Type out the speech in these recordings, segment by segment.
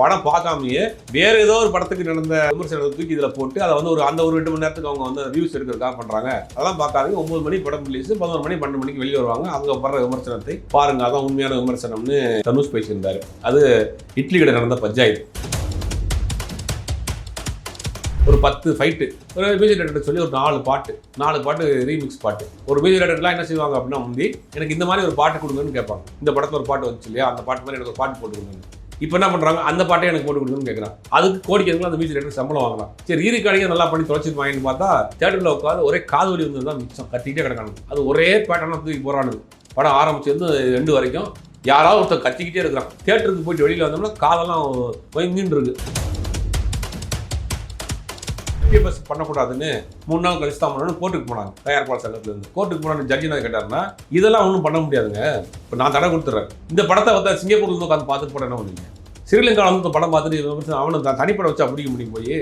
படம் பார்க்காமயே வேற ஏதோ ஒரு படத்துக்கு நடந்த விமர்சனத்தை தூக்கி இதில் போட்டு அதை வந்து ஒரு அந்த ஒரு ரெண்டு மணி நேரத்துக்கு அவங்க வந்து ரிவ்யூஸ் எடுக்கிறதுக்காக பண்ணுறாங்க அதெல்லாம் பார்க்காதீங்க. ஒம்பது மணி படம் ரிலீஸ் பதினோரு மணி பன்னெண்டு மணிக்கு வெளியே வருவாங்க. அவங்க படுற விமர்சனத்தை பாருங்க. அதான் உண்மையான விமர்சனம்னு தனுஷ் பேசியிருந்தார். அது இட்லி கடை நடந்த பஞ்சாயத்து. ஒரு பத்து ஃபைட்டு ஒரு மியூசிக் டேரக்டர் சொல்லி ஒரு நாலு பாட்டு நாலு பாட்டு ரீமிக்ஸ் பாட்டு. ஒரு மியூசிக் டேரக்டர்லாம் என்ன செய்வாங்க அப்படின்னா முந்தி எனக்கு இந்த மாதிரி ஒரு பாட்டு கொடுங்கன்னு கேட்பாங்க. இந்த படத்தில் ஒரு பாட்டு வந்துச்சு இல்லையா? அந்த பாட்டு மாதிரி எனக்கு ஒரு பாட்டு போட்டு கொடுங்க. இப்போ என்ன பண்ணுறாங்க அந்த பாட்டே எனக்கு போட்டு கொடுங்கன்னு கேட்குறான் அதுக்கு கோடிக்கிறதுக்கு அந்த மியூசிக் டேரக்டர் சம்பளம் வாங்கலாம் சரி ரீரிகார்டிங்க நல்லா பண்ணி தொலைச்சிட்டு வாங்கின்னு பார்த்தா தேட்டரில் உட்காந்து ஒரே காது வலி வந்து தான் மிச்சம். கத்திக்கிட்டே கிடக்கானு அது ஒரே பேட்டர்னாக தூக்கி போகிறானுங்க படம் ஆரம்பிச்சிருந்து ரெண்டு வரைக்கும் யாராவது ஒருத்தர் கத்திக்கிட்டே இருக்கிறான். தேட்டருக்கு போயிட்டு வெளியில் வந்தோம்னா காதெல்லாம் ஒயங்கின்னு இருக்குது பிஎஃப்எஸ் பண்ணக்கூடாதுன்னு மூணு நாள் கழிச்சு தான் பண்ணணும் கோர்ட்டுக்கு போனாங்க தயாரிப்பாளர் சங்கத்துலேருந்து கோர்ட்டுக்கு போனாங்க ஜட்ஜி என்ன கேட்டாருன்னா இதெல்லாம் ஒன்றும் பண்ண முடியாதுங்க இப்போ நான் தடை கொடுத்துட்றேன் இந்த படத்தை வந்து சிங்கப்பூர்ல இருந்து உட்காந்து பார்த்துட்டு போட என்ன பண்ணுவீங்க ஸ்ரீலங்காவில் வந்து படம் பார்த்துட்டு விமர்சனம் அவனும் தான் தனிப்படம் வச்சா பிடிக்க முடியும் போய்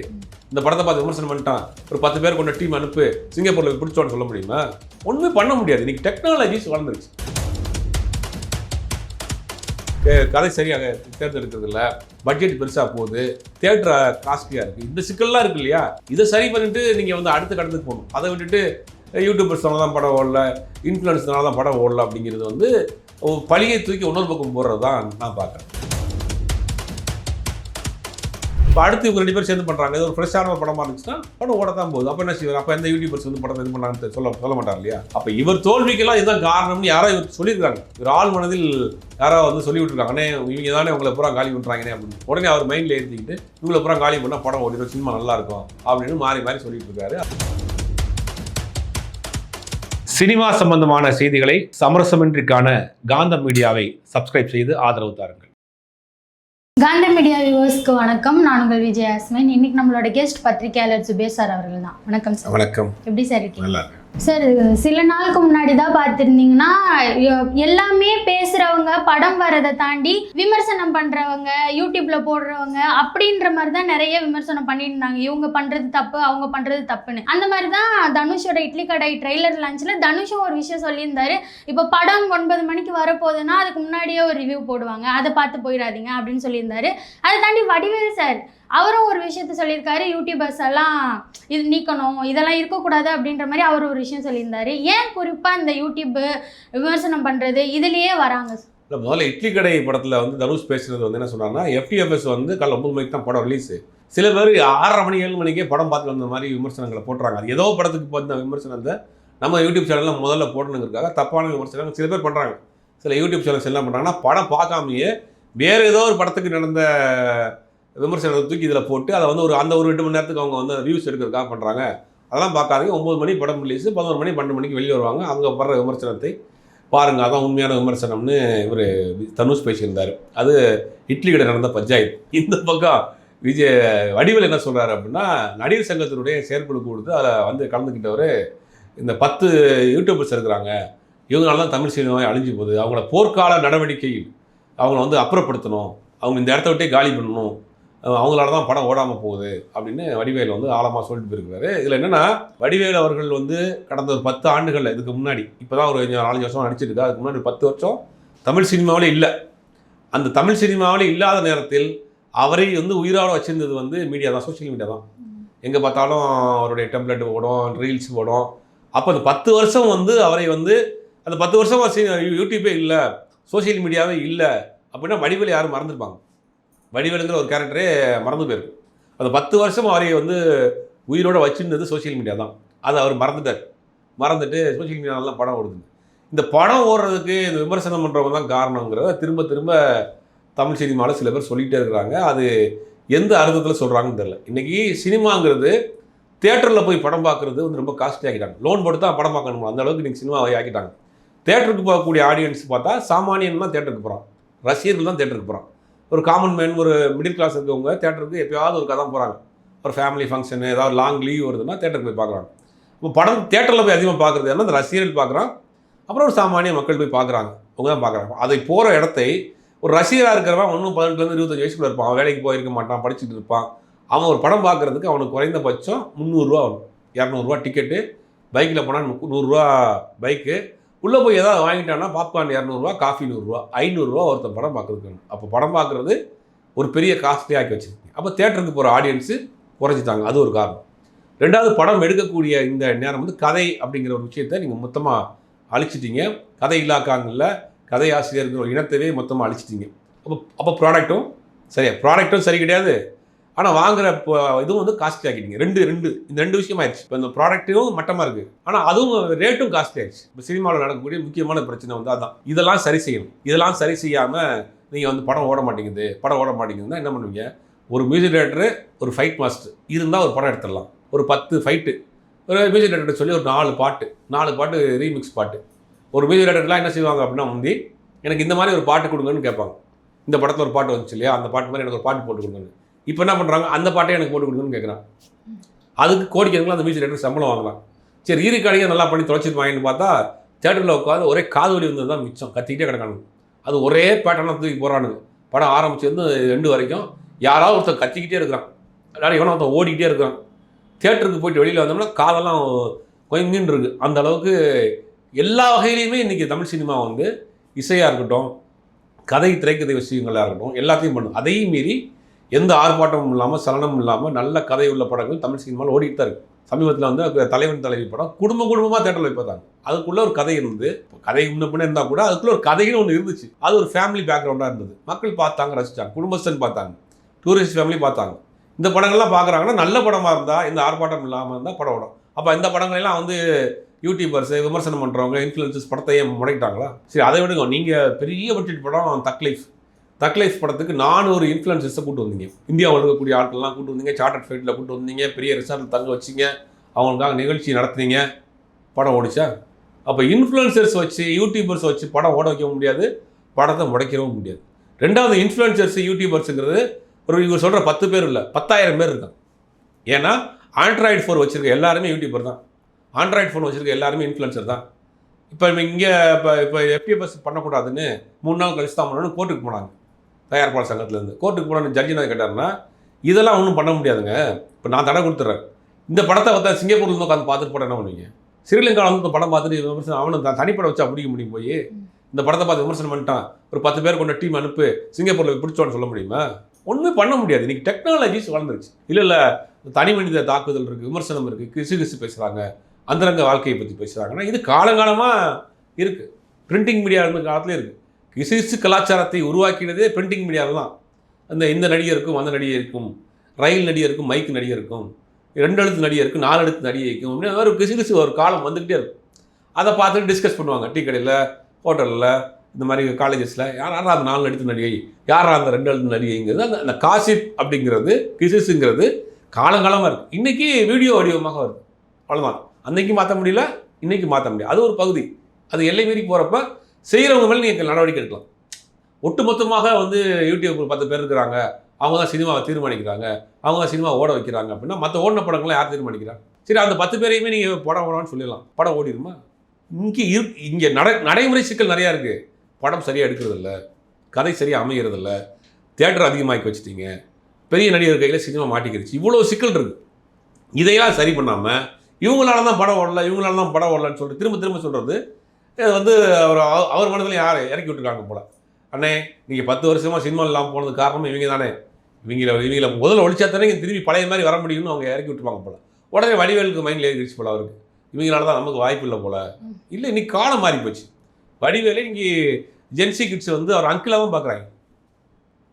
இந்த படத்தை பார்த்து விமர்சனம் பண்ணிட்டான் ஒரு பத்து பேர் கொண்ட டீம் அனுப்பு சிங்கப்பூரில் பிடிச்சோன்னு சொல்ல முடியுமா ஒன்றுமே பண்ண முடியாது இன்னைக்கு டெக்னாலஜிஸ் வளர்ந்துருச்சு கதை சரியாக தேர்ந்தெடுக்கிறதில்ல. பட்ஜெட் பெருசாக போகுது. தேட்டர் காஸ்ட்லியாக இருக்குது இந்த சிக்கல்லாம் இருக்கு இல்லையா? இதை சரி பண்ணிட்டு நீங்கள் வந்து அடுத்த கடத்துக்கு போகணும். அதை விட்டுட்டு யூடியூபர்ஸ்னால தான் படம் ஓடல இன்ஃப்ளூயன்ஸ்னால தான் படம் ஓடல அப்படிங்கிறது வந்து பழியை தூக்கி இன்னொரு பக்கம் போடுறது தான் நான் பார்க்குறேன். இப்போ அடுத்து இவங்க ரெண்டு பேரும் சேர்ந்து பண்ணுறாங்க இது ஒரு ஃப்ரெஷ்ஷான ஒரு இருந்துச்சுன்னா படம் ஓட தான் போகுது. அப்போ என்ன செய்வார் அப்போ எந்த யூடியூபர்ஸ் வந்து படம் இது பண்ணாங்கன்னு சொல்ல சொல்ல மாட்டார் இல்லையா? அப்போ இவர் தோல்விக்கெல்லாம் இதுதான் காரணம்னு யாரோ இவர் சொல்லியிருக்காங்க. இவர் ஆள் மனதில் யாரோ வந்து சொல்லி விட்டுருக்காங்கன்னே இவங்க தானே உங்களை பூரா காலி பண்ணுறாங்கன்னே அப்படின்னு. உடனே அவர் மைண்டில் எழுதிக்கிட்டு இவங்களை பூரா காலி பண்ணால் படம் ஓடிடும். சினிமா நல்லா இருக்கும் அப்படின்னு மாறி மாறி சொல்லிட்டு இருக்காரு சினிமா சம்பந்தமான செய்திகளை சமரசமின்றி காண காந்தம் மீடியாவை சப்ஸ்கிரைப் செய்து ஆதரவு தாருங்கள். காந்த மீடியா வியூவர்ஸ்க்கு வணக்கம். நான் உங்கள் விஜய் ஆஸ்மின். இன்னைக்கு நம்மளோட கெஸ்ட் பத்திரிகையாளர் சுபேஷ் சார் அவர்கள் தான். வணக்கம் சார். வணக்கம். எப்படி சார் இருக்கீங்க? சார் சில நாளுக்கு முன்னாடி தான் பார்த்துருந்தீங்கன்னா எல்லாமே பேசுகிறவங்க படம் வரதை தாண்டி விமர்சனம் பண்ணுறவங்க யூடியூப்பில் போடுறவங்க அப்படின்ற மாதிரி தான் நிறைய விமர்சனம் பண்ணிட்டு இருந்தாங்க இவங்க பண்ணுறது தப்பு அவங்க பண்ணுறது தப்புன்னு. அந்த மாதிரி தான் தனுஷோட இட்லி கடை ட்ரெய்லர் லான்ச்ல தனுஷும் ஒரு விஷயம் சொல்லியிருந்தாரு. இப்போ படம் ஒன்பது மணிக்கு வரப்போகுதுன்னா அதுக்கு முன்னாடியே ஒரு ரிவ்யூ போடுவாங்க. அதை பார்த்து போயிடாதீங்க அப்படின்னு சொல்லியிருந்தாரு. அதை தாண்டி வடிவேல் சார் அவரும் ஒரு விஷயத்த சொல்லியிருக்காரு யூடியூபர்ஸ் எல்லாம் இது நீக்கணும் இதெல்லாம் இருக்கக்கூடாது அப்படின்ற மாதிரி அவர் ஒரு விஷயம் சொல்லியிருந்தாரு. ஏன் குறிப்பாக இந்த யூடியூப் விமர்சனம் பண்ணுறது இதுலேயே வராங்க. இல்லை முதல்ல இட்லி கடை படத்தில் வந்து தனுஷ் பேசுறது வந்து என்ன சொன்னார்னா எஃப்டிஎஃப்எஸ் வந்து காலை ஒம்பது மணிக்கு தான் படம் ரிலீஸு சில பேர் ஆறரை மணி ஏழு மணிக்கே படம் பார்த்து வந்த மாதிரி விமர்சனங்களை போட்டுறாங்க. அது ஏதோ படத்துக்கு பார்த்த விமர்சனத்தை நம்ம யூடியூப் சேனலில் முதல்ல போடணுங்கிறதுக்காக தப்பான விமர்சனங்கள் சில பேர் பண்ணுறாங்க சில யூடியூப் சேனல்ஸ் என்ன பண்ணுறாங்கன்னா படம் பார்க்காமயே வேறு ஏதோ ஒரு படத்துக்கு நடந்த விமர்சனத்தை தூக்கி இதில் போட்டு அதை வந்து ஒரு அந்த ஒரு ரெண்டு மணி நேரத்துக்கு அவங்க வந்து ரிவ்யூஸ் எடுக்கிறதுக்காக பண்ணுறாங்க அதெல்லாம் பார்க்காதீங்க. ஒம்பது மணி படம் ரிலீஸ் பதினோரு மணி பன்னெண்டு மணிக்கு வெளியே வருவாங்க. அவங்க படுற விமர்சனத்தை பாருங்கள் அதான் உண்மையான விமர்சனம்னு இவர் தனுஷ் பேசியிருந்தார். அது இட்லி கடை நடந்த பஞ்சாயத்து. இந்த பக்கம் விஜய் வடிவில் என்ன சொல்கிறாரு அப்படின்னா நடிகர் சங்கத்தினுடைய செயற்குழு கொடுத்து அதில் வந்து கலந்துக்கிட்டவர் இந்த பத்து யூடியூபர்ஸ் இருக்கிறாங்க. இவங்களால தான் தமிழ் சினிமாவை அழிஞ்சு போகுது. அவங்கள போர்க்கால நடவடிக்கையில் அவங்கள வந்து அப்புறப்படுத்தணும். அவங்க இந்த இடத்த விட்டே காலி பண்ணணும். அவங்களால தான் படம் ஓடாமல் போகுது அப்படின்னு வடிவேல் வந்து ஆழமாக சொல்லிட்டு போயிருக்கிறாரு இதில் என்னென்னா வடிவேல் அவர்கள் வந்து கடந்த ஒரு பத்து ஆண்டுகளில் இதுக்கு முன்னாடி இப்போ தான் ஒரு நாலஞ்சு வருஷம் நடிச்சிருக்கு அதுக்கு முன்னாடி ஒரு பத்து வருஷம் தமிழ் சினிமாவிலே இல்லை அந்த தமிழ் சினிமாவிலே இல்லாத நேரத்தில் அவரை வந்து உயிரோட வச்சிருந்தது வந்து மீடியா தான் சோஷியல் மீடியா தான் எங்கே பார்த்தாலும் அவருடைய டெம்ப்ளெட் ஓடும் ரீல்ஸ் ஓடும் அப்போ அந்த பத்து வருஷம் வந்து அவரை வந்து அந்த பத்து வருஷமாக யூடியூப்பே யூடியூபே இல்லை சோஷியல் மீடியாவே இல்லை அப்படின்னா வடிவேல் யாரும் மறந்துருப்பாங்க வடிவேலுங்கிற ஒரு கேரக்டரே மறந்து போயிருக்கு. அந்த பத்து வருஷம் அவரை வந்து உயிரோட வச்சுருந்தது சோஷியல் மீடியா தான். அதை அவர் மறந்துட்டார். மறந்துட்டு சோஷியல் மீடியாலாம் படம் ஓடுது. இந்த படம் ஓடுறதுக்கு இந்த விமர்சனம் பண்ணுறவங்க தான் காரணங்கிறத திரும்ப திரும்ப தமிழ் சினிமாவில் சில பேர் சொல்லிகிட்டே இருக்கிறாங்க. அது எந்த அர்த்தத்தில் சொல்கிறாங்கன்னு தெரில இன்றைக்கி சினிமாங்கிறது தேட்டரில் போய் படம் பார்க்குறது வந்து ரொம்ப காஸ்ட்லி ஆகிட்டாங்க லோன் போட்டு தான் படம் பார்க்கணும் அந்த அளவுக்கு இன்றைக்கி சினிமாவை ஆக்கிட்டாங்க. தேட்டருக்கு போகக்கூடிய ஆடியன்ஸ் பார்த்தா சாமானியன் தான் தேட்டருக்கு போகிறான் ரசிகர்கள் தான் தேட்டருக்கு போகிறான் ஒரு காமன் மேன் ஒரு மிடில் கிளாஸ் இருக்கவங்க தேட்டருக்கு எப்போயாவது ஒரு கதை போகிறாங்க ஒரு ஃபேமிலி ஃபங்க்ஷனு ஏதாவது லாங் லீவ் வருதுன்னா தேட்டருக்கு போய் பார்க்குறாங்க. இப்போ படம் தேட்டரில் போய் அதிகமாக பார்க்குறது ஏன்னா அந்த ரசிகர்கள் பார்க்குறான். அப்புறம் ஒரு சாமானிய மக்கள் போய் பார்க்குறாங்க. அவங்க தான் பார்க்குறாங்க. அதை போகிற இடத்தை ஒரு ரசிகராக இருக்கிறவன் ஒன்றும் பதினெட்டுலேருந்து இருபத்தஞ்சு வயசுக்குள்ள இருப்பான். அவன் வேலைக்கு போயிருக்க மாட்டான் படிச்சுட்டு இருப்பான். அவன் ஒரு படம் பார்க்குறதுக்கு அவனுக்கு குறைந்தபட்சம் முந்நூறுரூவா வரும். இரநூறுவா டிக்கெட்டு பைக்கில் போனால் நூறுரூவா பைக்கு உள்ளே போய் ஏதாவது வாங்கிட்டான்னா பாப்கார்ன் இரநூறுவா காஃபி நூறுரூவா ஐநூறுரூவா ஒருத்தன் படம் பார்க்குறதுக்கு. அப்போ படம் பார்க்குறது ஒரு பெரிய காஸ்ட்லி ஆக்கி வச்சிருக்கீங்க அப்போ தேட்டருக்கு போகிற ஆடியன்ஸு குறைச்சிட்டாங்க. அது ஒரு காரணம். ரெண்டாவது படம் எடுக்கக்கூடிய இந்த நேரம் வந்து கதை அப்படிங்கிற ஒரு விஷயத்தை நீங்கள் மொத்தமாக அழிச்சிட்டீங்க. கதை இல்லாக்காங்களில் கதை ஆசிரியர்ங்கிற ஒரு இனத்தவே மொத்தமாக அழிச்சிட்டீங்க. அப்போ அப்போ ப்ராடக்ட்டும் சரியா? ப்ராடக்ட்டும் சரி கிடையாது. ஆனால் வாங்குற இப்போ இதுவும் வந்து காஸ்ட்லி ஆகிட்டீங்க ரெண்டு ரெண்டு இந்த ரெண்டு விஷயம் ஆயிடுச்சு. இப்போ இந்த ப்ராடக்ட்டும் மட்டமாக இருக்குது ஆனால் அதுவும் ரேட்டும் காஸ்ட்லி ஆயிடுச்சு. இப்போ சினிமாவில் நடக்கக்கூடிய முக்கியமான பிரச்சனை வந்து அதான். இதெல்லாம் சரி செய்யணும். இதெல்லாம் சரி செய்யாமல் நீங்கள் வந்து படம் ஓட மாட்டேங்குது படம் ஓட மாட்டேங்குதுன்னா என்ன பண்ணுவீங்க? ஒரு மியூசிக் டேரக்டரு ஒரு ஃபைட் மாஸ்டர் இருந்தால் ஒரு படம் எடுத்துடலாம். ஒரு பத்து ஃபைட்டு ஒரு மியூசிக் டேரக்டர் சொல்லி ஒரு நாலு பாட்டு. நாலு பாட்டு ரீமிக்ஸ் பாட்டு. ஒரு மியூசிக் டேரக்டர்லாம் என்ன செய்வாங்க அப்படின்னா முந்தி எனக்கு இந்த மாதிரி ஒரு பாட்டு கொடுங்கன்னு கேட்பாங்க. இந்த படத்தில் ஒரு பாட்டு வந்துச்சு இல்லையா? அந்த பாட்டு மாதிரி எனக்கு ஒரு பாட்டு போட்டு கொடுங்கன்னு. இப்போ என்ன பண்ணுறாங்க அந்த பாட்டை எனக்கு போட்டு கொடுக்கணும்னு கேட்குறான். அதுக்கு கோடிக்கணக்கில் அந்த மியூசிக் டேரக்டர் சம்பளம் வாங்கலாம் சரி ஈரிக்காடியை நல்லா பண்ணி தொலைச்சிருப்பாங்கன்னு பார்த்தா தேட்டரில் உட்காந்து ஒரே காது வலி வந்தது தான் மிச்சம். கத்திக்கிட்டே கிடக்கானு அது ஒரே பேட்டர்னாக தூக்கி போகிறானுங்க படம் ஆரம்பிச்சிருந்து ரெண்டு வரைக்கும் யாராவது ஒருத்தர் கத்திக்கிட்டே இருக்கிறான். அதாவது எவனோ ஒருத்தன் ஓடிக்கிட்டே இருக்கிறான். தேட்டருக்கு போயிட்டு வெளியில் வந்தோம்னா காதெல்லாம் கொஞ்சம் இருக்கு. அந்த அளவுக்கு எல்லா வகையிலையுமே இன்றைக்கி தமிழ் சினிமா வந்து இசையாக இருக்கட்டும் கதை திரைக்கதை விஷயங்களாக இருக்கட்டும் எல்லாத்தையும் பண்ணும் அதையும் மீறி எந்த ஆர்ப்பாட்டமும் இல்லாமல் சலனமும் இல்லாமல் நல்ல கதை உள்ள படங்கள் தமிழ் சினிமாவில் ஓடிட்டு தான் இருக்கு. சமீபத்தில் வந்து தலைவன் தலைவி படம் குடும்ப குடும்பமாக தேட்டரில் வைப்பாங்க அதுக்குள்ளே ஒரு கதை இருந்து கதை முன்ன பின்ன இருந்தால் கூட அதுக்குள்ளே ஒரு கதைன்னு ஒன்று இருந்துச்சு. அது ஒரு ஃபேமிலி பேக்ரவுண்டாக இருந்தது. மக்கள் பார்த்தாங்க ரசித்தாங்க குடும்பஸ்தன் பார்த்தாங்க டூரிஸ்ட் ஃபேமிலி பார்த்தாங்க. இந்த படங்கள்லாம் பார்க்குறாங்கன்னா நல்ல படமாக இருந்தால் இந்த ஆர்ப்பாட்டம் இல்லாமல் இருந்தால் படம் ஓடும். அப்போ இந்த படங்களெல்லாம் வந்து யூடியூபர்ஸு விமர்சனம் பண்ணுறவங்க இன்ஃப்ளூயன்சஸ் படத்தையே முடக்கிட்டாங்களா? சரி அதை விடுங்க. நீங்கள் பெரிய பட்ஜெட் படம் தக்லீஃப் தக்லைஃப் படத்துக்கு நானூறு இன்ஃப்ளூயன்சஸை கூட்டு வந்தீங்க. இந்தியாவில் இருக்கக்கூடிய ஆட்கள்லாம் கூட்டு வந்தீங்க சார்ட்டர் ஃப்ளைட்டில் கூட்டு வந்தீங்க பெரிய ரிசார்ட்டில் தங்க வச்சிங்க அவங்களுக்காக நிகழ்ச்சி நடத்துனீங்க படம் ஓடிச்சா? அப்போ இன்ஃப்ளூயன்சர்ஸ் வச்சு யூடியூபர்ஸ் வச்சு படம் ஓட வைக்க முடியாது படத்தை முடைக்கவும் முடியாது. ரெண்டாவது இன்ஃப்ளூயன்சர்ஸ் யூடியூபர்ஸுங்கிறது ஒரு இவங்க சொல்கிற பத்து பேர் இல்லை பத்தாயிரம் பேர் இருக்காங்க. ஏன்னா ஆண்ட்ராய்டு ஃபோன் வச்சுருக்க எல்லாருமே யூடியூபர் தான். ஆண்ட்ராய்டு ஃபோன் வச்சுருக்க எல்லாருமே இன்ஃப்ளூயன்சர் தான். இப்போ இங்கே இப்போ இப்போ எஃப்டிஎஃப்எஸ் பண்ணக்கூடாதுன்னு மூணு நாள் கழிச்சு தான் பண்ணணும்னு கோர்ட்டுக்கு போனாங்க. தயாரிப்பாளர் சங்கத்துலேருந்து. கோர்ட்டுக்கு போன ஜட்ஜி என்ன கேட்டாருன்னா இதெல்லாம் ஒன்றும் பண்ண முடியாதுங்க. இப்போ நான் தடை கொடுத்துட்றேன். இந்த படத்தை பார்த்தா சிங்கப்பூர்லேருந்து உட்காந்து பார்த்துட்டு போட என்ன பண்ணுவீங்க? ஸ்ரீலங்காவில் வந்து இந்த படம் பார்த்துட்டு விமர்சனம் அவனும் தான் தனிப்படம் வச்சா பிடிக்க முடியும் போய் இந்த படத்தை பார்த்து விமர்சனம் பண்ணிட்டான். ஒரு பத்து பேர் கொண்ட டீம் அனுப்பு சிங்கப்பூரில் பிடிச்சோன்னு சொல்ல முடியுமா? ஒன்றுமே பண்ண முடியாது. இன்றைக்கி டெக்னாலஜிஸ் வளர்ந்துருச்சு. இல்லை இல்லை தனி மனித தாக்குதல் இருக்குது விமர்சனம் இருக்குது கிசு கிசு பேசுகிறாங்க அந்தரங்க வாழ்க்கையை பற்றி பேசுகிறாங்கன்னா இது காலங்காலமாக இருக்குது பிரிண்டிங் மீடியா இருந்த காலத்துலேயே இருக்குது இசைசு கலாச்சாரத்தை உருவாக்கினதே பிரிண்டிங் மீடியாவில் தான். அந்த இந்த நடிகருக்கும் அந்த நடிகருக்கும் ரயில் நடிகருக்கும் மைக் நடிகருக்கும் ரெண்டு எழுத்து நடிகருக்கும் நாலு எழுத்து நடிகைக்கும் அப்படின்னு ஒரு கிசுகிசு ஒரு காலம் வந்துக்கிட்டே இருக்கும். அதை பார்த்துட்டு டிஸ்கஸ் பண்ணுவாங்க. டீ கடையில் ஹோட்டலில் இந்த மாதிரி காலேஜஸில் யாரா அந்த நாலு எழுத்து நடிகை யாரா அந்த ரெண்டு எழுத்து நடிகைங்கிறது அந்த அந்த காசிப் அப்படிங்கிறது கிசுஸுங்கிறது காலங்காலமாக இருக்குது இன்றைக்கி வீடியோ வடிவமாக வருது. அவ்வளோதான் அன்றைக்கி மாற்ற முடியல இன்றைக்கி மாற்ற முடியாது. அது ஒரு பகுதி. அது எல்லை மீறி போகிறப்ப செய்கிறவங்க மேலே நீங்கள் நடவடிக்கை எடுக்கலாம்? ஒட்டுமொத்தமாக வந்து யூடியூப் பத்து பேர் இருக்கிறாங்க. அவங்க தான் சினிமாவை தீர்மானிக்கிறாங்க. அவங்க தான் சினிமா ஓட வைக்கிறாங்க அப்படின்னா மற்ற ஓடின படங்களை யார் தீர்மானிக்கிறாங்க சரி அந்த பத்து பேரையுமே நீங்கள் படம் ஓடலாம்னு சொல்லிடலாம். படம் ஓடிடுமா? இங்கே இரு இங்கே நட நடைமுறை சிக்கல் நிறையா இருக்குது படம் சரியாக எடுக்கிறதில்ல. கதை சரியாக அமைகிறதில்ல தேட்டர் அதிகமாக்கி வச்சுட்டீங்க. பெரிய நடிகர் கையில் சினிமா மாட்டிக்கிடுச்சு இவ்வளோ சிக்கல் இருக்குது இதையெல்லாம் சரி பண்ணாமல் இவங்களால தான் படம் ஓடல இவங்களால தான் படம் ஓடலன்னு சொல்லிட்டு திரும்ப திரும்ப சொல்கிறது இது வந்து அவர் அவ- அவர் மனதில் யார்? இறக்கி விட்டுருக்காங்க போல. அண்ணே நீங்கள் பத்து வருஷமாக சினிமா இல்லாமல் போனது காரணம் இவங்க தானே. இவங்கள இவங்கள முதல்ல ஒழிச்சா தானே திரும்பி பழைய மாதிரி வர முடியும்னு அவங்க இறக்கி விட்டுருப்பாங்க போல. உடனே வடிவேலுக்கு மைண்டில் ஏறிடுச்சு போல அவருக்கு. இவங்களால தான் நமக்கு வாய்ப்பு இல்லை போல. இல்லை இன்னைக்கு காலம் மாறி போச்சு. வடிவேலே இங்கே ஜென்சி கிட்ஸ் வந்து அவர் அங்கிளாகவும் பார்க்குறாங்க.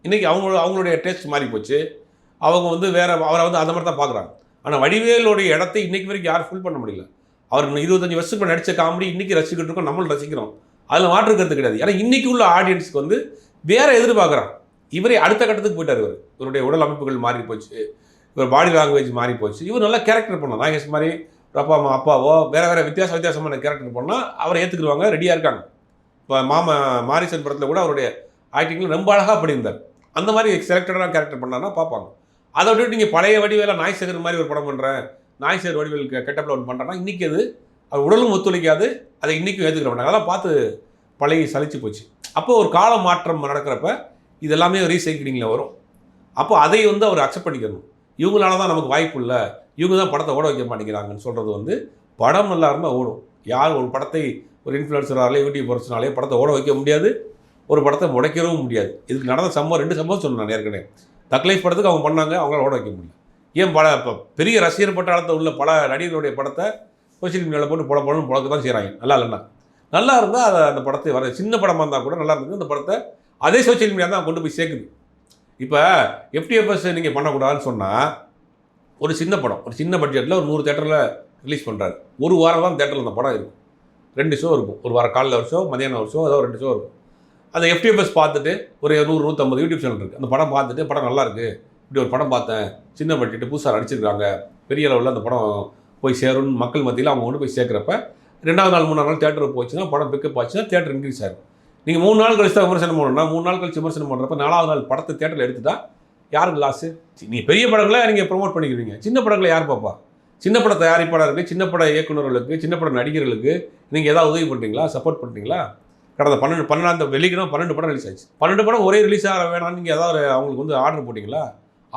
இன்றைக்கி அவங்க அவங்களுடைய டேஸ்ட் மாறி போச்சு. அவங்க வந்து வேறு அவரை வந்து அந்த மாதிரி தான் பார்க்குறாங்க. ஆனால் வடிவேலுடைய இடத்தை இன்றைக்கு வரைக்கும் யாரும் ஃபுல் பண்ண முடியல. அவர் இன்னும் இருபத்தஞ்சு வருஷத்துக்கு நடித்த காமெடி இன்னைக்கு ரசிக்கிட்டு இருக்கோம் நம்மளும் ரசிக்கிறோம். அதில் மாற்று கருத்து கிடையாது. ஏன்னா இன்னைக்கு உள்ள ஆடியன்ஸ்க்கு வந்து வேறு எதிர்பார்க்குறான். இவரே அடுத்த கட்டத்துக்கு போயிட்டார் இவர். இவருடைய உடல் அமைப்புகள் மாறி போச்சு. இவர் பாடி லாங்குவேஜ் மாறி போச்சு. இவர் நல்லா கேரக்டர் பண்ணோம் நாகேஷ் மாதிரி ஒரு அப்பா அம்மா அப்பாவோ வேறு வேறு வித்தியாச வித்தியாசமான கேரக்டர் பண்ணால் அவரை ஏற்றுக்குருவாங்க ரெடியாக இருக்காங்க. இப்போ மாமா மாரிசன் படத்தில் கூட அவருடைய ஆக்டிங்கில் ரொம்ப அழகாக பண்ணியிருந்தார். அந்த மாதிரி செலக்டடான கேரக்டர் பண்ணான்னா பார்ப்பாங்க. அதை விட்டுட்டு நீங்கள் பழைய வடிவேல நாய் சேகர் மாதிரி ஒரு படம் பண்ணுறேன் நாய் வடிவில் கெட்டப்பில் ஒன்று பண்ணுறேன்னா இன்றைக்கி அது அவர் உடலும் ஒத்துழைக்காது அதை இன்றைக்கும் ஏற்றுக்கிற மாட்டாங்க. அதெல்லாம் பார்த்து பழகி சலிச்சு போச்சு. அப்போ ஒரு கால மாற்றம் நடக்கிறப்ப இது எல்லாமே ரீசைக்கிளிங்கில் வரும். அப்போ அதை வந்து அவர் அக்செப்ட் பண்ணிக்கணும். இவங்களால தான் நமக்கு வாய்ப்பு இல்லை. இவங்க தான் படத்தை ஓட வைக்க மாட்டேங்கிறாங்கன்னு சொல்கிறது வந்து படம் நல்லா இருந்தால் ஓடும். யார் ஒரு படத்தை ஒரு இன்ஃப்ளூயன்சராலே யூடியூப் பர்சனாலே படத்தை ஓட வைக்க முடியாது. ஒரு படத்தை முடைக்கவும் முடியாது. இதுக்கு நடந்த சம்பவம் ரெண்டு சம்பவம் சொன்னேன் நான் ஏற்கனவே. தக்லைஃப் படத்துக்கு அவங்க பண்ணாங்க அவங்களால ஓட வைக்க முடியும் ஏன் பல இப்போ பெரிய ரசிகர் பட்டாளத்தில் உள்ள பல நடிகர்களுடைய படத்தை சோசியல் மீடியாவில் போட்டு புல புலன்னு புழக்க தான் செய்கிறாங்க நல்லா இல்லைன்னா. நல்லா இருந்தால் அதை அந்த படத்தை வர சின்ன படமாக இருந்தால் கூட நல்லா இருந்தது. அந்த படத்தை அதே சோசியல் மீடியா தான் கொண்டு போய் சேர்க்குது. இப்போ எஃப்டிஎஃப்எஸ் நீங்கள் பண்ணக்கூடாதுன்னு சொன்னால் ஒரு சின்ன படம் ஒரு சின்ன பட்ஜெட்டில் ஒரு நூறு தேட்டரில் ரிலீஸ் பண்ணுறாரு ஒரு வாரம் தான் தேட்டரில் அந்த படம் இருக்கும். ரெண்டு ஷோ இருக்கும். ஒரு வாரம் காலையில் ஒரு ஷோ மதியானம் ஒரு ஷோ ஏதோ ரெண்டு ஷோ இருக்கும். அந்த எஃப்டிஎஃப்எஸ் பார்த்துட்டு ஒரு நூறு நூற்றம்பது யூடியூப் சேனல் இருக்குது அந்த படம் பார்த்துட்டு படம் நல்லாயிருக்கு இப்படி ஒரு படம் பார்த்தேன். சின்ன பட்ஜெட்டு புதுசாக அடிச்சிருக்காங்க பெரிய அளவில் அந்த படம் போய் சேரும்னு மக்கள் மத்தியில் அவங்க கொண்டு போய் சேர்க்குறப்ப ரெண்டாவது நாள் மூணாவது நாள் தேட்டருக்கு போச்சுன்னா படம் பிக்கப் ஆச்சுன்னா தேட்டர் இன்க்ரீஸ் ஆகும் நீங்கள் மூணு நாள் கழிச்சு தான் விமர்சனம் பண்ணணும்னா மூணு நாள் கழிச்சு விமர்சனம் பண்ணுறப்ப நாலாவது நாள் படத்தை தேட்டரில் எடுத்துட்டா யாருக்கு லாஸு நீங்கள் பெரிய படங்களை நீங்கள் ப்ரோமோட் பண்ணிக்கிறீங்க. சின்ன படங்களை யார் பார்ப்பா? சின்ன பட தயாரிப்பாளருக்கு சின்ன பட இயக்குநர்களுக்கு சின்ன பட நடிகர்களுக்கு நீங்கள் ஏதாவது உதவி பண்ணுறீங்களா சப்போர்ட் பண்ணுறீங்களா கடந்த பன்னெண்டு பன்னெண்டாம் வெள்ளிக்கிழமை பன்னெண்டு படம் ரிலீஸ் ஆச்சு. பன்னெண்டு படம் ஒரே ரிலீஸ் ஆக வேணாம்னு நீங்கள் ஏதாவது அவங்களுக்கு வந்து ஆர்டர் போட்டிங்களா?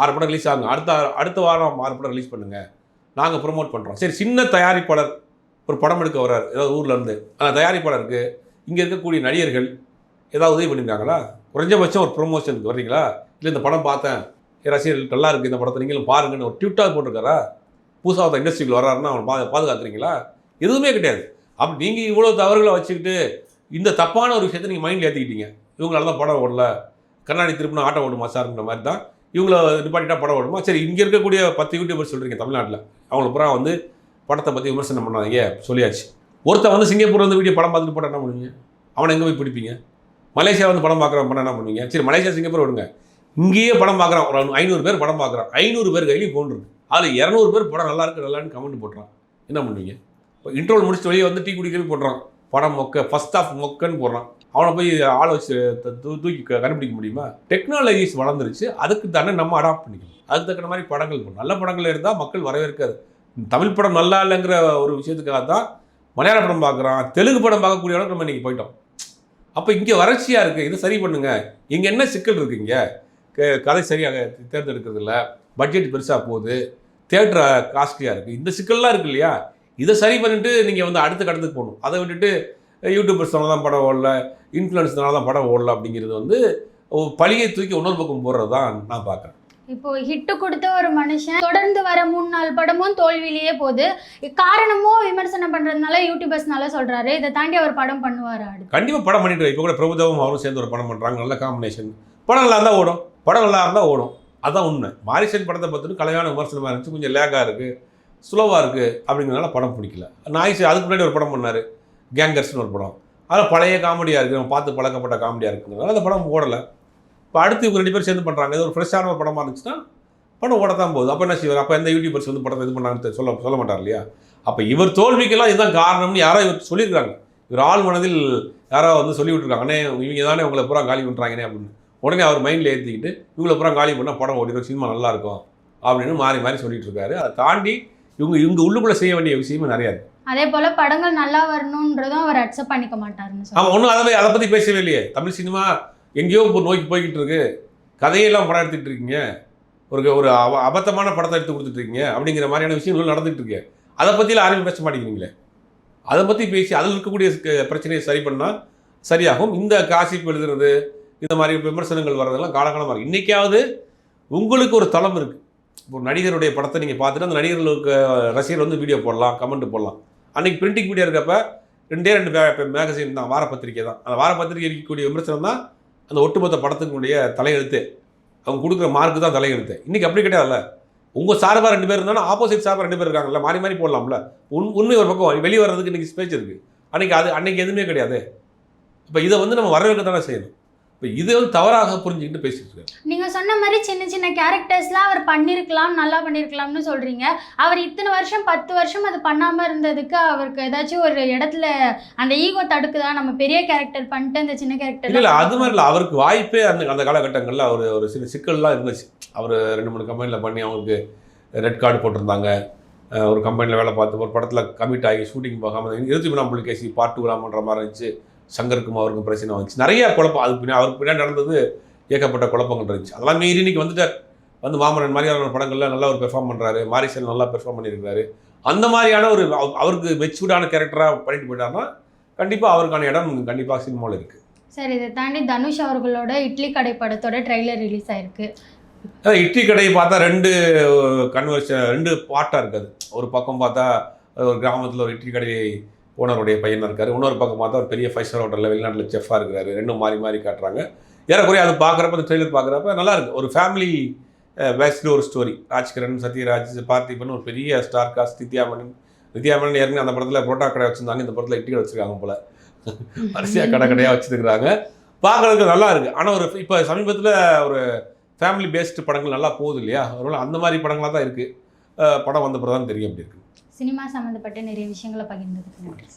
ஆறு படம் ரிலீஸ் ஆகுங்க. அடுத்த அடுத்த வாரம் ஆறு படம் ரிலீஸ் பண்ணுங்க. நாங்கள் ப்ரோமோட் பண்ணுறோம் சரி சின்ன தயாரிப்பாளர் ஒரு படம் எடுக்க வர்றார். ஏதாவது ஊர்லேருந்து அந்த தயாரிப்பாளருக்கு இங்கே இருக்கக்கூடிய நடிகர்கள் ஏதாவது உதவி பண்ணியிருக்காங்களா? குறைஞ்சபட்சம் ஒரு ப்ரொமோஷனுக்கு வர்றீங்களா? இல்லை இந்த படம் பார்த்தேன். ரசிகர்கள் நல்லா இருக்குது இந்த படத்தை. நீங்களும் பாருங்கன்னு ஒரு ட்விட்டாக போட்டிருக்காரா? புதுசாக ஒருத்தன் இண்டஸ்ட்ரியில் வர்றாருன்னா அவனை பா பாதுகாக்கிறீங்களா? எதுவுமே கிடையாது. அப்போ நீங்கள் இவ்வளோ தவறுகளை வச்சுக்கிட்டு இந்த தப்பான ஒரு விஷயத்தை நீங்கள் மைண்டில் ஏற்றிக்கிட்டீங்க இவங்களால தான் படம் ஓடல. கண்ணாடி திருப்பினா ஆட்டோ ஓடுமா சார்ன்ற மாதிரி தான் இவங்கள நிப்பாட்டிட்டா படம் ஓடுமா? சரி இங்கே இருக்கக்கூடிய பத்து யூடியூபர் சொல்கிறீங்க தமிழ்நாட்டில். அவங்கள பூரா வந்து படத்தை பற்றி விமர்சனம் பண்ணாதீங்க சொல்லியாச்சு. ஒருத்தன் வந்து சிங்கப்பூர் வந்து வீடியோ படம் பார்த்துட்டு போட்டால் என்ன பண்ணுவீங்க? அவனை எங்கே போய் பிடிப்பீங்க? மலேசியா வந்து படம் பார்க்குறவன் பண்ண என்ன பண்ணுவீங்க? சரி மலேசியா சிங்கப்பூர் விடுங்க. இங்கேயே படம் பார்க்குறான் ஒரு ஐநூறு பேர் படம் பார்க்குறான். ஐநூறு பேர் கையிலையும் ஃபோன் இருக்கு. அதில் இரநூறு பேர் படம் நல்லா இருக்கு நல்லான்னு கமெண்ட் போட்டுறான். என்ன பண்ணுவீங்க? இப்போ இன்ட்ரோல் முடிச்சுட்டு வெளியே வந்து டீ குடிக்கிறது போடுறான் படம் மொக்க ஃபஸ்ட் ஆஃப் மொக்கன்னு போடுறான். அவனை போய் ஆளை வச்சு த- தூ- தூக்கி க- கண்டுபிடிக்க முடியுமா? டெக்னாலஜிஸ் வளர்ந்துருச்சு. அதுக்கு தானே நம்ம அடாப்ட் பண்ணிக்கணும். அதுக்கு தகுந்த மாதிரி படங்கள் நல்ல படங்கள் இருந்தால் மக்கள் வரவேற்காது. தமிழ் படம் நல்லா இல்லைங்கிற ஒரு விஷயத்துக்காக தான் மலையாள படம் பார்க்குறான். தெலுங்கு படம் பார்க்கக்கூடிய அளவுக்கு நம்ம இன்றைக்கி போயிட்டோம். அப்போ இங்கே வறட்சியாக இருக்குது இதை சரி பண்ணுங்கள் இங்கே என்ன சிக்கல் இருக்குங்க க- கதை சரியாக தேர்ந்தெடுக்கிறதில்ல. பட்ஜெட் பெருசாக போகுது. தேட்டர் காஸ்ட்லியாக இருக்குது இந்த சிக்கல்லாம் இருக்கு இல்லையா? இதை சரி பண்ணிட்டு நீங்கள் வந்து அடுத்த கடத்துக்கு போகணும். அதை விட்டுட்டு யூடியூபர்ஸ்னால தான் படம் ஓடல இன்ஃப்ளூயன்ஸ்னால தான் படம் ஓடல அப்படிங்கிறது வந்து பழியை தூக்கி இன்னொரு பக்கம் போடுறது தான் நான் பார்க்குறேன். இப்போ ஹிட்டு கொடுத்த ஒரு மனுஷன் தொடர்ந்து வர மூணு நாலு படமும் தோல்வியிலேயே போகுது. காரணமும் விமர்சனம் பண்றதுனால யூடியூபர்ஸ்னால சொல்றாரு. இதை தாண்டி அவர் படம் பண்ணுவாரா அடுத்து? கண்டிப்பாக படம் பண்ணிட்டு இப்போ கூட பிரபுதேவம் அவரும் சேர்ந்து ஒரு படம் பண்ணுறாங்க நல்ல காம்பினேஷன் படம் நல்லா இருந்தால் ஓடும். படம் நல்லா இருந்தால் ஓடும். அதான் உண்மை. மாரிசன் படத்தை பார்த்துட்டு கலையான விமர்சனமாக இருந்துச்சு. கொஞ்சம் லேக்காக இருக்குது ஸ்லோவாக இருக்குது அப்படிங்கிறனால படம் பிடிக்கல. நாய்ஸ் அதுக்கு முன்னாடி ஒரு படம் பண்ணார். கேங்கர்ஸ்னு ஒரு படம். அதில் பழைய காமெடியாக இருக்குது நம்ம பார்த்து பழக்கப்பட்ட காமெடியாக இருக்குங்கிறனால அந்த படம் ஓடலை. இப்போ அடுத்து இவங்க ரெண்டு பேர் சேர்ந்து பண்ணுறாங்க இது ஒரு ஃப்ரெஷ்ஷான ஒரு படமாக இருந்துச்சுன்னா படம் ஓடத்தான் போகுது. அப்போ என்ன செய்வார்? அப்போ எந்த யூடியூபர்ஸ் வந்து படத்தை இது பண்ணாங்கன்னு சொல்ல சொல்ல மாட்டார் இல்லையா? அப்போ இவர் தோல்விக்கெல்லாம் இதுதான் காரணம்னு யாரோ இவர் சொல்லியிருக்காங்க இவர் ஆள் மனதில் யாரோ வந்து சொல்லி விட்டுருக்காங்க அண்ணே இவங்க தானே உங்களை பூரா காலி பண்ணுறாங்கன்னே அப்படின்னு. உடனே அவர் மைண்டில் ஏற்றிக்கிட்டு இவங்களை பூரா காலி பண்ணால் படம் ஓடிடும் சினிமா நல்லா இருக்கும் அப்படின்னு மாறி மாறி சொல்லிட்டு இருக்காரு. அதை தாண்டி இவங்க இவங்க உள்ளுக்குள்ளே செய்ய வேண்டிய விஷயமும் நிறையா இருக்குது அதே போல படங்கள் நல்லா வரணுன்றதும் அவர் அக்செப்ட் பண்ணிக்க மாட்டாருன்னு ஆமாம் ஒன்றும் அதை அதை பற்றி பேசவே இல்லையே. தமிழ் சினிமா எங்கேயோ இப்போ நோக்கி போய்கிட்டு இருக்கு. கதையெல்லாம் படம் எடுத்துகிட்டு இருக்கீங்க. ஒரு ஒரு அப அபத்தமான படத்தை எடுத்து கொடுத்துட்டு இருக்கீங்க. அப்படிங்கிற மாதிரியான விஷயங்கள் நடந்துகிட்டு இருக்கு. அதை பற்றியில் யாருமே பேச மாட்டேங்கிறீங்களே? அதை பற்றி பேசி அதில் இருக்கக்கூடிய பிரச்சனையை சரி பண்ணால் சரியாகும். இந்த காசிப்பு எழுதுறது இந்த மாதிரி விமர்சனங்கள் வர்றதெல்லாம் காலகாலமாக இருக்குது இன்றைக்காவது உங்களுக்கு ஒரு தளம் இருக்குது இப்போ நடிகருடைய படத்தை நீங்கள் பார்த்துட்டு அந்த நடிகர்களுக்கு ரசிகர் வந்து வீடியோ போடலாம் கமெண்ட் போடலாம். அன்றைக்கி பிரிண்டிங் மீடியா இருக்கப்ப ரெண்டே ரெண்டு மேகசின் தான் வாரப்பத்திரிக்கை தான். அந்த வாரப்பத்திரிக்கை இருக்கக்கூடிய விமர்சனம் தான் அந்த ஒட்டுமொத்த படத்தினுடைய தலையெழுத்து. அவங்க கொடுக்குற மார்க்கு தான் தலையெழுத்து. இன்றைக்கி அப்படி கிடையாதுல்ல. உங்கள் சார்பாக ரெண்டு பேர் இருந்தாலும் ஆப்போசிட் சார்பாக ரெண்டு பேர் இருக்காங்கல்ல மாறி மாறி போடலாம்ல. உண் உண்மை ஒரு பக்கம் வெளியே வர்றதுக்கு இன்றைக்கி ஸ்பேச் இருக்குது அன்றைக்கி அது அன்றைக்கி எதுவுமே கிடையாது. இப்போ இதை வந்து நம்ம வரவேற்க தானே செய்யணும். இப்போ இதை வந்து தவறாக புரிஞ்சுக்கிட்டு பேசிட்டு இருக்காரு. நீங்க சொன்ன மாதிரி சின்ன சின்ன கேரக்டர்ஸ்லாம் அவர் பண்ணிருக்கலாம் நல்லா பண்ணிருக்கலாம்னு சொல்றீங்க. அவர் இத்தனை வருஷம் பத்து வருஷம் அது பண்ணாம இருந்ததுக்கு அவருக்கு ஏதாச்சும் ஒரு இடத்துல அந்த ஈகோ தடுக்குதா? நம்ம பெரிய கேரக்டர் பண்ணிட்டு அந்த சின்ன கேரக்டர் இல்லை அது மாதிரி இல்லை. அவருக்கு வாய்ப்பே அந்த அந்த காலகட்டங்களில் அவர் ஒரு சில சிக்கல்லாம் இருந்துச்சு. அவர் ரெண்டு மூணு கம்பெனியில் பண்ணி அவங்களுக்கு ரெட் கார்டு போட்டிருந்தாங்க. ஒரு கம்பெனியில் வேலை பார்த்து ஒரு படத்தில் கமிட் ஆகி ஷூட்டிங் போகாமல் இருபத்தி மூணாம் புலிகேசி பார்ட் டூலாம் பண்ணுற மாதிரி இருந்துச்சு. சங்கருக்கும் அவருக்கும் பிரச்சனை வந்துச்சு. நிறைய குழப்பம். அதுக்கு பின்னாடி அவருக்கு பின்னாடி நடந்தது ஏகப்பட்ட குழப்பங்கள் இருந்துச்சு. அதெல்லாம் மீறி இன்னைக்கு வந்துட்டார். வந்து மாமன்னன் மாதிரியான படங்கள்ல நல்லா ஒரு பெர்ஃபார்ம் பண்ணுறாரு மாரிசல் நல்லா பெர்ஃபார்ம் பண்ணியிருக்காரு அந்த மாதிரியான ஒரு அவ- அவருக்கு மெச்சூர்டான கேரக்டராக பண்ணிட்டு போயிட்டாருன்னா கண்டிப்பாக அவருக்கான இடம் கண்டிப்பாக சினிமாவில் இருக்குது சார் இதை தாண்டி தனுஷ் அவர்களோட இட்லி கடை படத்தோட ட்ரைலர் ரிலீஸ் ஆயிருக்கு. இட்லி கடையை பார்த்தா ரெண்டு கன்வர்ஷன் ரெண்டு பாட்டாக இருக்காது ஒரு பக்கம் பார்த்தா ஒரு கிராமத்தில் ஒரு இட்லி கடை ஓனருடைய பையனாக இருக்காரு. இன்னொரு பக்கம் பார்த்தா ஒரு பெரிய ஃபைவ் ஸ்டார் ஹோட்டலில் வெளிநாட்டில் செஃப்பாக இருக்கிறாரு. ரெண்டும் மாறி மாறி காட்டுறாங்க. ஏறக்குறைய அது பார்க்குறப்ப அந்த ட்ரெய்லர் பார்க்குறப்ப நல்லா இருக்கு. ஒரு ஃபேமிலி பேஸ்டு ஒரு ஸ்டோரி ராஜ்கிரண் சத்யராஜ் பார்த்திபன் ஒரு பெரிய ஸ்டார் காஸ்ட் நித்யாமணன் நித்யாமணன் ஏற்கனவே அந்த படத்தில் புரோட்டா கடை வச்சுருந்தாங்க. இந்த படத்தில் இட்லி கடை வச்சுருக்காங்க போல. வரிசையாக கடை கடையாக வச்சுருக்காங்க பார்க்குறதுக்கு நல்லா இருக்குது ஆனால் ஒரு இப்போ சமீபத்தில் ஒரு ஃபேமிலி பேஸ்டு படங்கள் நல்லா போகுது இல்லையா? அதனால அந்த மாதிரி படங்களாக தான் இருக்குது படம் வந்த பிறகு தான் தெரியும் அப்படி இருக்கு. சினிமா சம்மந்தப்பட்ட நிறைய விஷயங்களை பகிர்ந்ததுக்கு நன்றி